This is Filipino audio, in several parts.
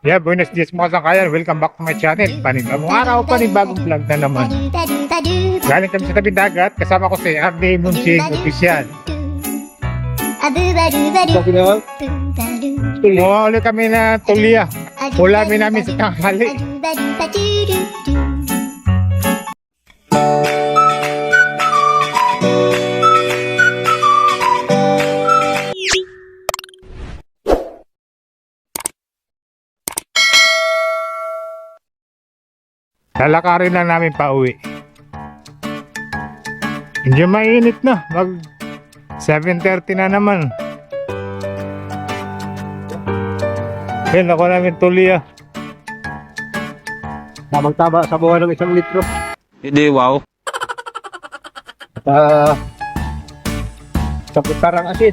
Yeah, buenos dias mga sangkayan. Welcome back to my channel. Panibagong araw, panibagong vlog na naman. Galing kami sa tabi dagat, kasama ko si RD Munching Official. Kumuha ulit kami na tulya. Ulamin namin sa tanghali. Lalakarin lang namin pa uwi. Medyo mainit na. Mag 7.30 na naman. Ayun, ako namin tulya. Tamang-tama sa buwan ng isang litro. Hindi, wow. At uh, sa putarang asin.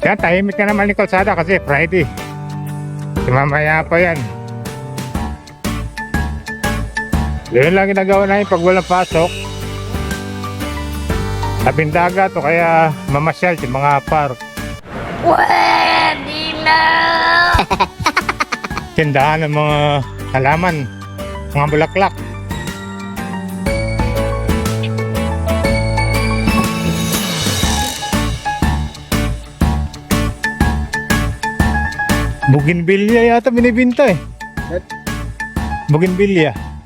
Yan, tahimik na naman ni Kalsada kasi Friday. Mamaya pa yan. Yun lang ginagawa namin pag walang pasok. Tabing dagat o kaya mamasyal sa mga park. Pwede na! Tindahan ng mga halaman, mga bulaklak. Bougainvillea yata binibinta eh. Bougainvillea.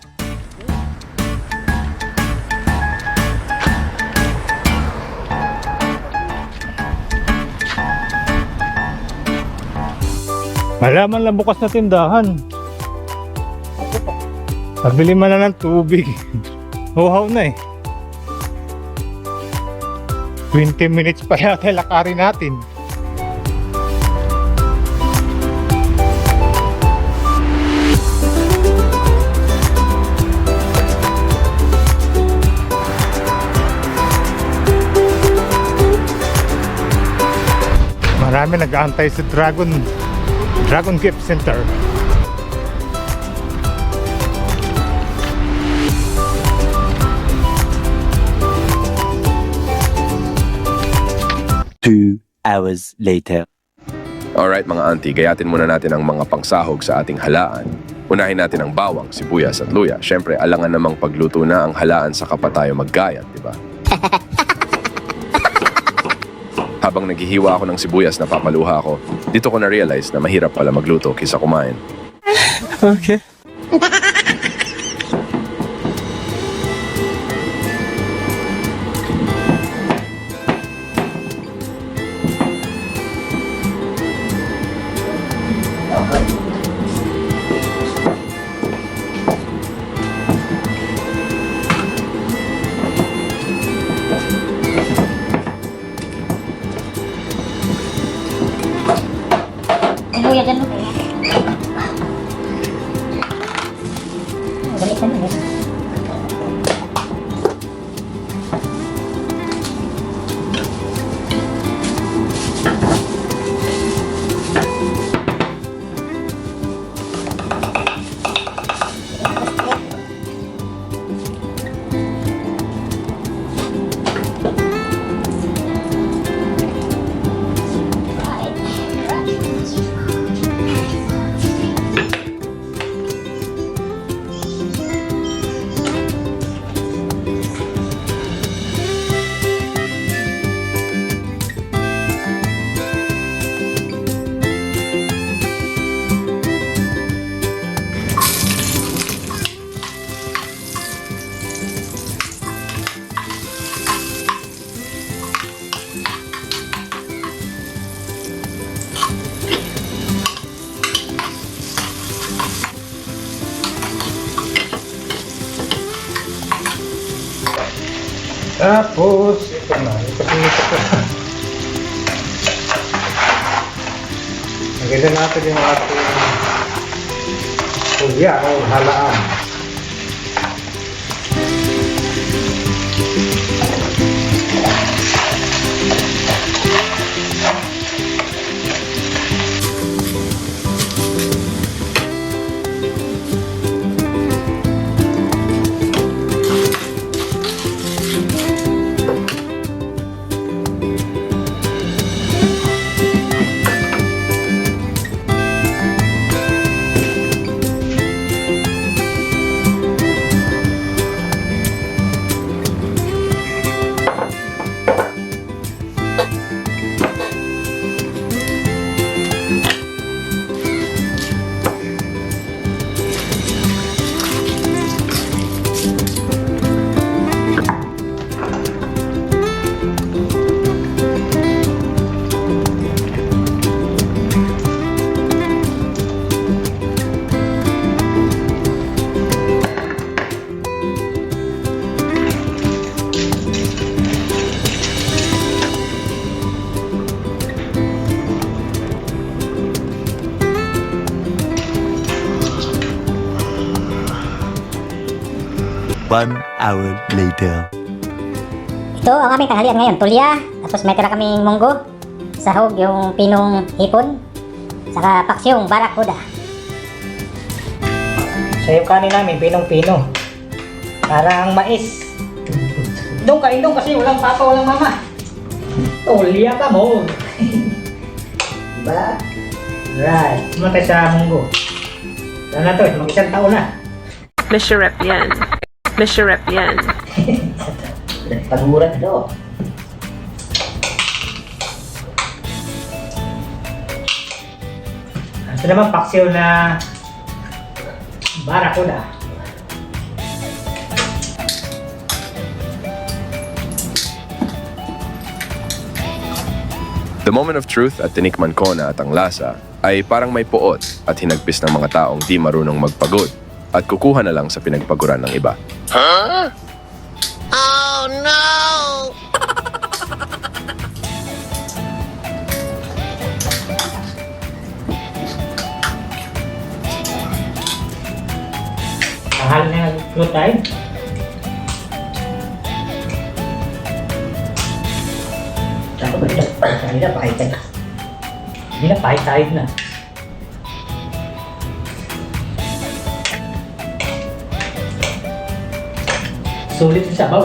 Malaman lang bukas na tindahan. Pabili man na ng tubig. Huhaw na eh. 20 minutes pa yata lakarin natin. Marami nag-aantay sa Dragon Dragon Gift Center. Two hours later. Alright mga auntie, gayatin muna natin ang mga pangsahog sa ating halaan. Unahin natin ang bawang, sibuyas at luya. Siyempre, alangan namang pagluto na ang halaan sa pa tayo maggayat, di ba? Habang naghihiwa ako ng sibuyas na papaluha ako, dito ko na-realize na mahirap pala magluto kaysa kumain. Okay. 我也跟着回来。Tapos, ito na. Ito po. Naganda natin yung ating tulya o halaan. One hour later. Ito ang aming tanghalian ngayon. Tulya. Tapos may tira kaming munggo. Sahog yung pinong hipon. Saka paksyong barakuda. Sa yung kanin namin, pinong-pino. Parang mais. Indong ka, indong kasi walang papa, walang mama. Tulya ka mo. diba? Right. Sumunta sa munggo. Ano na to? Mag-isang taon na. Masarap yan. Masarap yan. Pagurat do. Ito naman paksiw na barakuda. The moment of truth at tinikman ko na at ang lasa ay parang may puot at hinagpis ng mga taong di marunong magpagod at kukuha na lang sa pinagpaguran ng iba. Mahal na yung fruit tayo. Ako ba ito? Hindi na pahit na. Hindi na pahit tayo na. Sulit yung sabaw.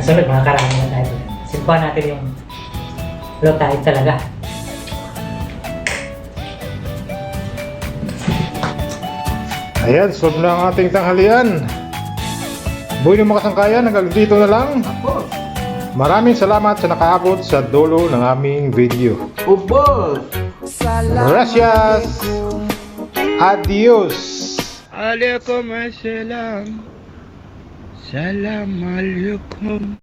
Kasunod, mga karami na tayo. Simpuhan natin yung low tide talaga. Ayan, solve na ang ating tanghalian. Buhay ng mga sangkayan, hanggang dito na lang. Maraming salamat sa nakaabot sa dulo ng aming video. Gracias. Adios. Aleyküm selam. Selam aleyküm.